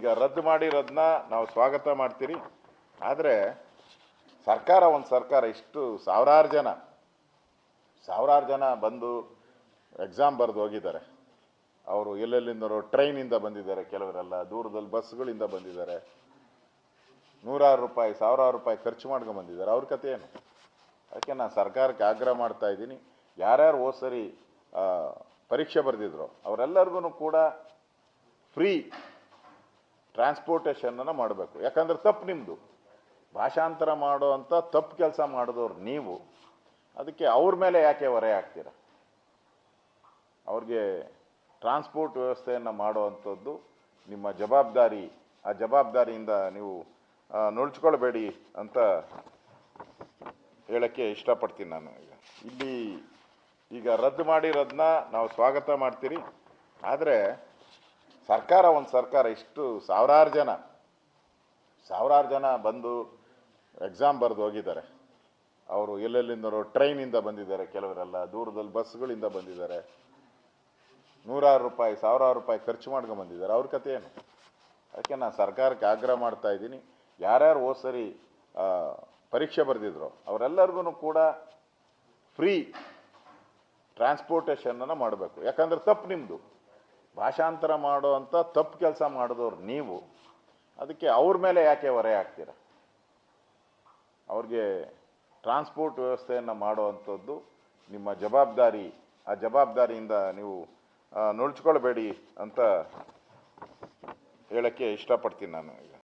ಈಗ ರದ್ದು ಮಾಡಿರೋದನ್ನ ನಾವು ಸ್ವಾಗತ ಮಾಡ್ತೀರಿ. ಆದರೆ ಸರ್ಕಾರ, ಒಂದು ಸರ್ಕಾರ, ಇಷ್ಟು ಸಾವಿರಾರು ಜನ ಸಾವಿರಾರು ಜನ ಬಂದು ಎಕ್ಸಾಮ್ ಬರೆದು ಹೋಗಿದ್ದಾರೆ. ಅವರು ಎಲ್ಲೆಲ್ಲಿಂದರೋ ಟ್ರೈನಿಂದ ಬಂದಿದ್ದಾರೆ, ಕೆಲವರೆಲ್ಲ ದೂರದಲ್ಲಿ ಬಸ್ಗಳಿಂದ ಬಂದಿದ್ದಾರೆ. ನೂರಾರು ರೂಪಾಯಿ, ಸಾವಿರಾರು ರೂಪಾಯಿ ಖರ್ಚು ಮಾಡ್ಕೊಂಡು ಬಂದಿದ್ದಾರೆ. ಅವ್ರ ಕಥೆ ಏನು? ಅದಕ್ಕೆ ನಾನು ಸರ್ಕಾರಕ್ಕೆ ಆಗ್ರಹ ಮಾಡ್ತಾ ಇದ್ದೀನಿ. ಯಾರ್ಯಾರು ಹೋದ ಸರಿ ಪರೀಕ್ಷೆ ಬರೆದಿದ್ರು, ಅವರೆಲ್ಲರಿಗೂ ಕೂಡ ಫ್ರೀ ಟ್ರಾನ್ಸ್ಪೋರ್ಟೇಷನನ್ನು ಮಾಡಬೇಕು. ಯಾಕಂದ್ರೆ ತಪ್ಪು ನಿಮ್ಮದು ಭಾಷಾಂತರ ಮಾಡೋ ಅಂಥ ತಪ್ಪು ಕೆಲಸ ಮಾಡಿದವ್ರು ನೀವು. ಅದಕ್ಕೆ ಅವ್ರ ಮೇಲೆ ಯಾಕೆ ಹೊರೆ ಹಾಕ್ತೀರ? ಅವ್ರಿಗೆ ಟ್ರಾನ್ಸ್ಪೋರ್ಟ್ ವ್ಯವಸ್ಥೆಯನ್ನು ಮಾಡುವಂಥದ್ದು ನಿಮ್ಮ ಜವಾಬ್ದಾರಿ. ಆ ಜವಾಬ್ದಾರಿಯಿಂದ ನೀವು ನುಳ್ಚ್ಕೊಳ್ಬೇಡಿ ಅಂತ ಹೇಳಕ್ಕೆ ಇಷ್ಟಪಡ್ತೀನಿ ನಾನು ಈಗ. ಇಲ್ಲಿ ಈಗ ರದ್ದು ಮಾಡಿರೋದನ್ನ ನಾವು ಸ್ವಾಗತ ಮಾಡ್ತೀರಿ. ಆದರೆ ಸರ್ಕಾರ, ಒಂದು ಸರ್ಕಾರ, ಇಷ್ಟು ಸಾವಿರಾರು ಜನ ಸಾವಿರಾರು ಜನ ಬಂದು ಎಕ್ಸಾಮ್ ಬರೆದು ಹೋಗಿದ್ದಾರೆ. ಅವರು ಎಲ್ಲೆಲ್ಲಿಂದ ಟ್ರೈನಿಂದ ಬಂದಿದ್ದಾರೆ ಕೆಲವರೆಲ್ಲ, ದೂರದಲ್ಲಿ ಬಸ್ಗಳಿಂದ ಬಂದಿದ್ದಾರೆ. ನೂರಾರು ರೂಪಾಯಿ, ಸಾವಿರಾರು ರೂಪಾಯಿ ಖರ್ಚು ಮಾಡ್ಕೊಂಡು ಬಂದಿದ್ದಾರೆ. ಅವ್ರ ಕಥೆ ಏನು? ಅದಕ್ಕೆ ನಾನು ಸರ್ಕಾರಕ್ಕೆ ಆಗ್ರಹ ಮಾಡ್ತಾ ಇದ್ದೀನಿ. ಯಾರ್ಯಾರು ಹೋದ ಸರಿ ಪರೀಕ್ಷೆ ಬರೆದಿದ್ರು ಅವರೆಲ್ಲರಿಗೂ ಕೂಡ ಫ್ರೀ ಟ್ರಾನ್ಸ್ಪೋರ್ಟೇಷನನ್ನು ಮಾಡಬೇಕು. ಯಾಕಂದ್ರೆ ತಪ್ಪು ನಿಮ್ಮದು ಭಾಷಾಂತರ ಮಾಡೋ ತಪ್ಪು ಕೆಲಸ ಮಾಡಿದವ್ರು ನೀವು. ಅದಕ್ಕೆ ಅವ್ರ ಮೇಲೆ ಯಾಕೆ ಹೊರೆ ಆಗ್ತೀರ ಅವ್ರಿಗೆ ಟ್ರಾನ್ಸ್ಪೋರ್ಟ್ ವ್ಯವಸ್ಥೆಯನ್ನು ಮಾಡುವಂಥದ್ದು ನಿಮ್ಮ ಜವಾಬ್ದಾರಿ. ಆ ಜವಾಬ್ದಾರಿಯಿಂದ ನೀವು ನುಳ್ಚ್ಕೊಳ್ಬೇಡಿ ಅಂತ ಹೇಳೋಕ್ಕೆ ಇಷ್ಟಪಡ್ತೀನಿ ನಾನು ಈಗ.